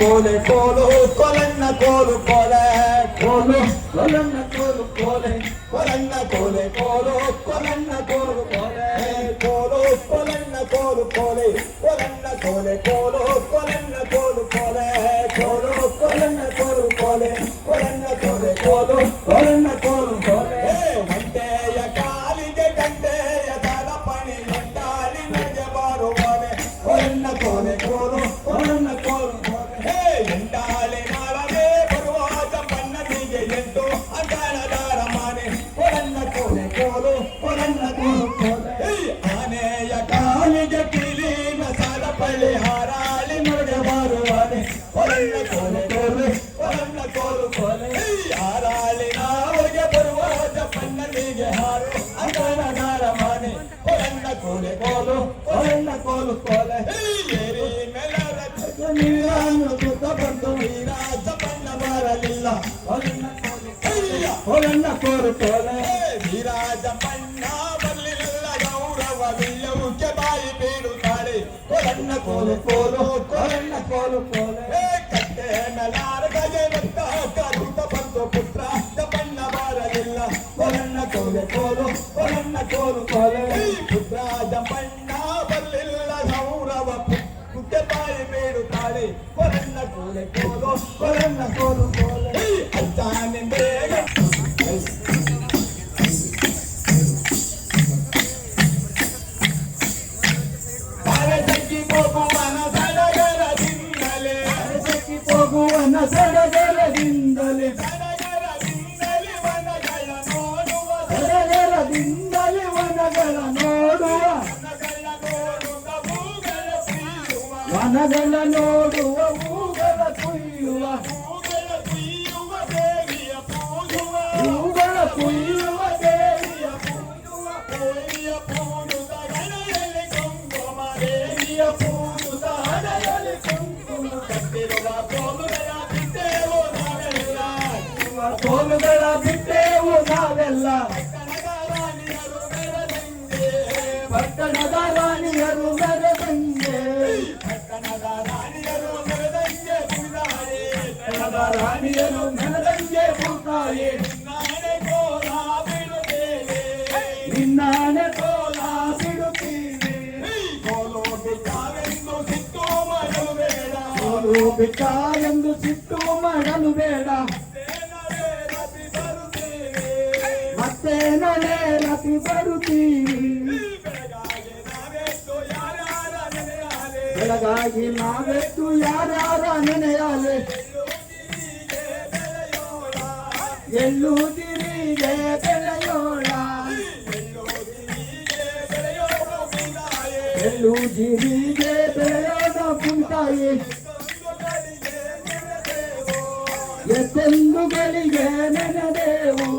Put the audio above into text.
கோலு கோலு கொலன்ன கோலு கோல கோலு கொலன்ன கோலு கோல கொலன்ன கோலு கோலு கொலன்ன கோலு கோல கோலு கொலன்ன கோலு கோல கொலன்ன கோலு கோலு கொலன்ன கோலு கோல கோலு கொலன்ன கோலு கோல கொலன்ன கோலு கோலு கொலன்ன ಕೋಲು ಕೋಲೆ ವೀರಾಜ ಬಣ್ಣ ಬರಲಿಲ್ಲ ಗೌರವ ವಿಲ್ಲವುಕ್ಕೆ ಬಾಯಿ ಬೀಳುತ್ತಾಳೆ ಕೊಲನ್ನ ಕೋಲು ಕೋಲು ಕೊಲನ್ನ ಕೋಲು ಕೋಲೆ ಕಟ್ಟೆ ಮೇಲಾರ ಗಜೆ ಭಕ್ತ ಕರುತ ಬಂದು ಪುತ್ರ ಬಣ್ಣ ಬರಲಿಲ್ಲ ಕೊಲನ್ನ ಕೋಲೆ ಕೋಲು ಕೊಲನ್ನ ಕೋಲು ಕೋಲೆ ಪುತ್ರ ಬಣ್ಣ ಬರಲಿಲ್ಲ ಗೌರವ ಕುಕ್ಕೆ ಬಾಯಿ ಬೇಡುತ್ತಾಳೆ ಕೊರನ್ನ ಕೋಲೆ ಕೋಲು ಕೊರನ್ನ ಕೋಲು ಕೋಲೆ ಅಜ್ಜಾನೆ ಬೇಗ వనగల నోడువ ಬಿಟ್ಟಾವೆಂದು ಸಿಟ್ಟು ಮಾಡಲು ಬೇಡ ಕೋಲು ಬಿಟ್ಟಾವೆಂದು ಸಿಟ್ಟು ಮಾಡಲು ಬೇಡ ಮತ್ತೆ ನಡೆ ರತಿ ಬರುತ್ತೀವಿ ಬೆಳಗಾಗಿ ನಾವೆತ್ತು ಯಾರ್ಯಾರ ನೆನೆಯಾಲೆ ಎಲ್ಲುದಿರಿಗೆ ಬೆಳೆಯೋಣ ಎಲ್ಲುದಿರಿಗೆ ಬೆಳೆಯೋಣ ಕುಂತಾಯಿ ಎತ್ತೆಂದುಗಳಿಗೆ ನೆನೆದೆವು